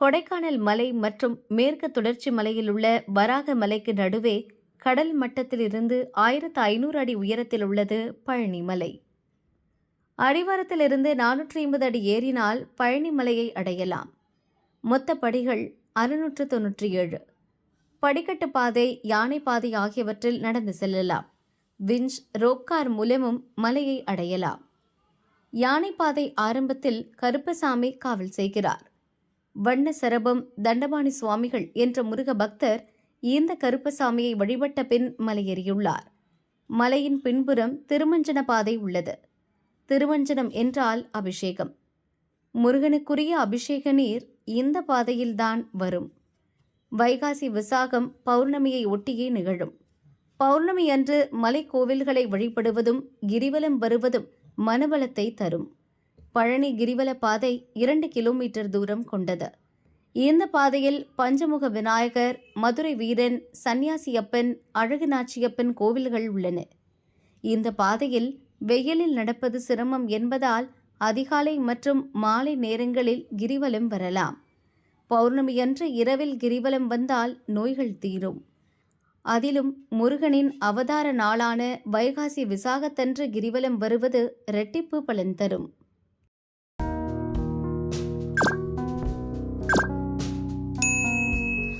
கொடைக்கானல் மலை மற்றும் மேற்கு தொடர்ச்சி மலையில் உள்ள வராக மலைக்கு நடுவே கடல் மட்டத்திலிருந்து ஆயிரத்து ஐநூறு அடி உயரத்தில் உள்ளது பழனி மலை. அடிவாரத்திலிருந்து நானூற்றி ஐம்பது அடி ஏறினால் பழனி மலையை அடையலாம். மொத்த படிகள் அறுநூற்று தொன்னூற்றி ஏழு. படிக்கட்டு பாதை யானை பாதை ஆகியவற்றில் நடந்து செல்லலாம். விஞ்ச் ரோப்கார் மூலமும் மலையை அடையலாம். யானைப்பாதை ஆரம்பத்தில் கருப்பசாமி காவல் செய்கிறார். வண்ண சரபம் தண்டபாணி சுவாமிகள் என்ற முருக பக்தர் இந்த கருப்பசாமியை வழிபட்ட பின் மலையேறியுள்ளார். மலையின் பின்புறம் திருமஞ்சன பாதை உள்ளது. திருமஞ்சனம் என்றால் அபிஷேகம். முருகனுக்குரிய அபிஷேக நீர் இந்த பாதையில்தான் வரும். வைகாசி விசாகம் பௌர்ணமியை ஒட்டியே நிகழும். பௌர்ணமி அன்று மலைக்கோவில்களை வழிபடுவதும் கிரிவலம் வருவதும் மனபலத்தை தரும். பழனி கிரிவல பாதை இரண்டு கிலோமீட்டர் தூரம் கொண்டது. இந்த பாதையில் பஞ்சமுக விநாயகர் மதுரை வீரன் சன்னியாசியப்பன் அழகுநாச்சியப்பன் கோவில்கள் உள்ளன. இந்த பாதையில் வெயிலில் நடப்பது சிரமம் என்பதால் அதிகாலை மற்றும் மாலை நேரங்களில் கிரிவலம் வரலாம். பௌர்ணமியன்று இரவில் கிரிவலம் வந்தால் நோய்கள் தீரும். அதிலும் முருகனின் அவதார நாளான வைகாசி விசாகத்தன்று கிரிவலம் வருவது இரட்டிப்பு பலன் தரும்.